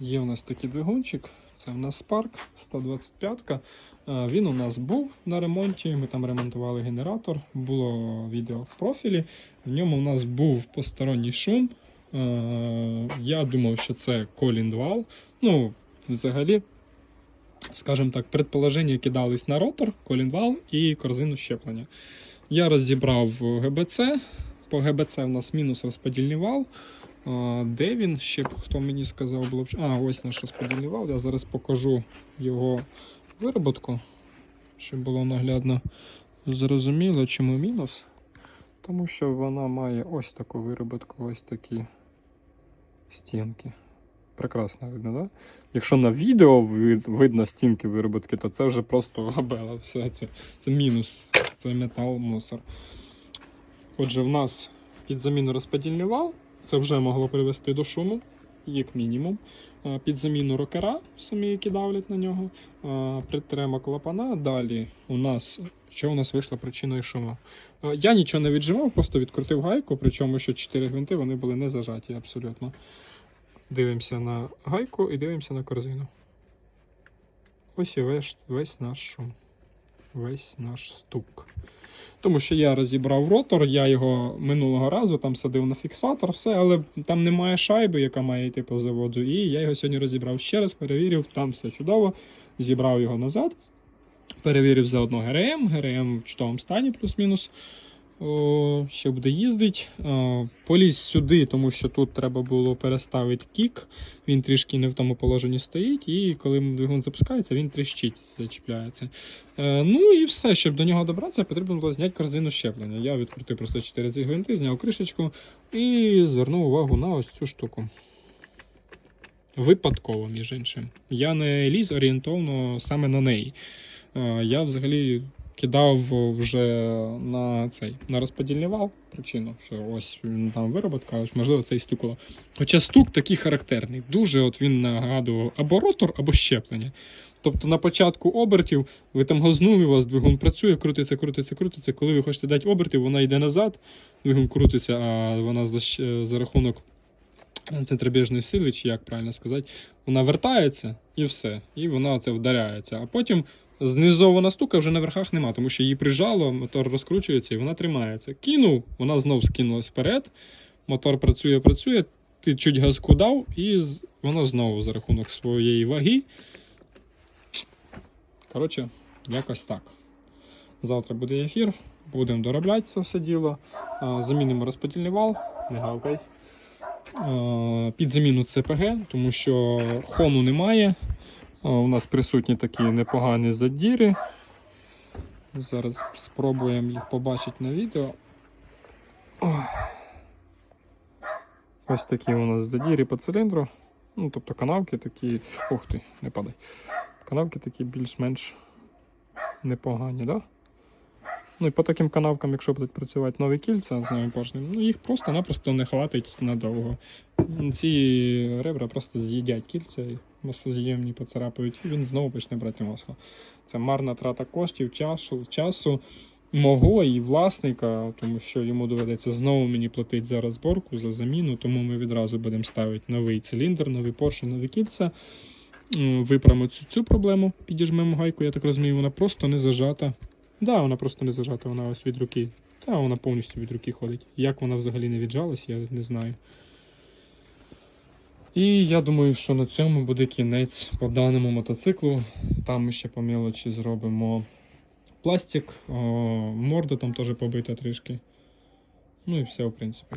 Є у нас такий двигунчик, це у нас Spark 125. Е, Він у нас був на ремонті. Ми там ремонтували генератор, було відео в профілі. В ньому у нас був посторонній шум. Е, Я думав, що це коліндвал. Ну, взагалі, скажімо так, предположення кидались на ротор, колінвал і корзину щеплення. Я розібрав ГБЦ. По ГБЦ у нас мінус розподільний вал. Де він? Ще б хто мені сказав, було б. А, ось наш розподільний вал. Я зараз покажу його вироботку, щоб було наглядно зрозуміло, чому мінус. Тому що вона має ось таку вироботку, ось такі стінки. Прекрасно видно, так? Да? Якщо на відео вид- видно стінки вироботки, то це вже просто габела. Все це, це мінус, це метал, мусор. Отже, в нас під заміну розподільний вал. Це вже могло привести до шуму, як мінімум. Під заміну рокера, самі які давлять на нього. Притрема клапана. Далі у нас. Що у нас вийшло причиною шуму? Я нічого не віджимав, просто відкрутив гайку, причому що 4 гвинти вони були не зажаті абсолютно. Дивимося на гайку і дивимося на корзину. Ось і весь, весь наш шум. Весь наш стук. Тому що я розібрав ротор, я його минулого разу там садив на фіксатор, все, але там немає шайби, яка має йти по заводу. І я його сьогодні розібрав ще раз, перевірив, там все чудово. Зібрав його назад. Перевірив заодно ГРМ, ГРМ в чудовому стані, плюс-мінус. Ще буде їздить. Поліз сюди, тому що тут треба було переставити кік. Він трішки не в тому положенні стоїть, і коли двигун запускається, він тріщить, зачіпляється. Е, ну і все, щоб до нього добратися, потрібно було зняти корзину щеплення. Я відкрутив просто 4 ці гвинти, зняв кришечку і звернув увагу на ось цю штуку. Випадково, між іншим. Я не ліз орієнтовно саме на неї. Е, Я взагалі кидав вже на цей на розподільний причину, що ось він там вироботка, ось можливо це і стукало. Хоча стук такий характерний. Дуже от він нагадував або ротор, або щеплення. Тобто на початку обертів ви там газнули, у вас двигун працює, крутиться, крутиться, крутиться. Коли ви хочете дати обертів, вона йде назад, двигун крутиться, а вона за, за рахунок центробіжної сили, чи як правильно сказати, вона вертається і все. І вона це вдаряється. А потім знизована стука вже на верхах нема, тому що її прижало, мотор розкручується і вона тримається. Кинув, вона знов скинулась вперед. Мотор працює, працює. Ти чуть газку дав, і вона знову за рахунок своєї ваги. Коротше, якось так. Завтра буде ефір, будемо доробляти це все діло. Замінимо розподільний вал, не гавкай. Під заміну ЦПГ, тому що хону немає. У нас присутні такі непогані задіри. Зараз спробуємо їх побачити на відео. Ось такі у нас задіри по циліндру. Ну, тобто канавки такі. Ух ти, не падай. Канавки такі більш-менш непогані, да? Ну і по таким канавкам, якщо будуть працювати нові кільця з новим поршнем, ну їх просто-напросто не хватить надовго. Ці ребра просто з'їдять кільця маслоз'ємні поцарапають, і він знову почне брати масло. Це марна трата коштів, часу, часу мого і власника, тому що йому доведеться знову мені платити за розборку, за заміну, тому ми відразу будемо ставити новий циліндр, новий поршень, нові кільця. М, Виправимо цю, цю проблему, підіжмемо гайку, я так розумію, вона просто не зажата. Да, вона просто не зажата, вона ось від руки. Та вона повністю від руки ходить. Як вона взагалі не віджалась, я не знаю. І я думаю, що на цьому буде кінець по даному мотоциклу. Там ми ще по мілочі зробимо пластик, о, морда там теж побита трішки. Ну і все, в принципі.